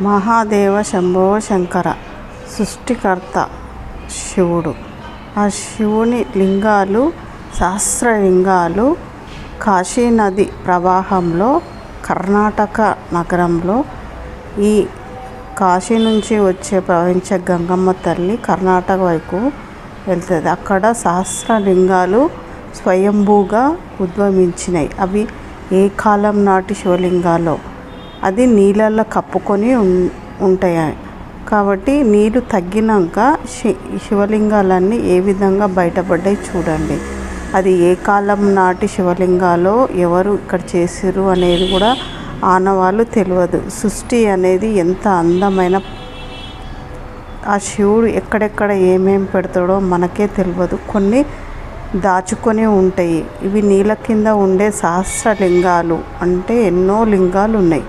మహాదేవ శంభో శంకర సృష్టికర్త శివుడు. ఆ శివుని లింగాలు సహస్రలింగాలు కాశీనది ప్రవాహంలో కర్ణాటక నగరంలో ఈ కాశీ నుంచి వచ్చే ప్రవహించే గంగమ్మ తల్లి కర్ణాటక వైపు వెళ్తుంది. అక్కడ సహస్రలింగాలు స్వయంభూగా ఉద్భవించినాయి అవి ఏ కాలం నాటి శివలింగాలో. అది నీళ్ళల్లో కప్పుకొని ఉం- ఉంటాయి. కాబట్టి నీరు తగ్గినాక శి శివలింగాలన్నీ ఏ విధంగా బయటపడ్డాయి చూడండి. అది ఏ కాలం నాటి శివలింగాలో ఎవరు ఇక్కడ చేసిర్రు అనేది కూడా ఆనవాళ్ళు తెలియదు. సృష్టి అనేది ఎంత అందమైన ఆ శివుడు ఎక్కడెక్కడ ఏమేమి పెడతాడో మనకే తెలియదు. కొన్ని దాచుకొని ఉంటాయి. ఇవి నీళ్ళ కింద ఉండే సహస్ర లింగాలు అంటే ఎన్నో లింగాలు ఉన్నాయి.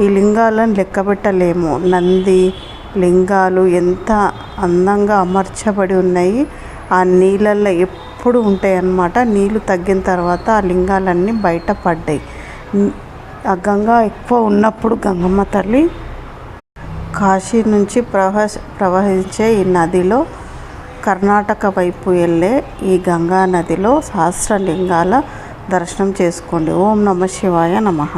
ఈ లింగాలను లెక్కబెట్టలేము నంది లింగాలు ఎంత అందంగా అమర్చబడి ఉన్నాయి. ఆ నీళ్ళల్లో ఎప్పుడు ఉంటాయి అన్నమాట నీళ్ళు తగ్గిన తర్వాత ఆ లింగాలన్నీ బయట పడ్డాయి. ఆ గంగా ఎక్కువ ఉన్నప్పుడు గంగమ్మ తల్లి కాశీ నుంచి ప్రవహ ప్రవహించే ఈ నదిలో కర్ణాటక వైపు వెళ్ళే ఈ గంగా నదిలో సహస్రలింగాల దర్శనం చేసుకోండి. ఓం నమ శివాయ నమః.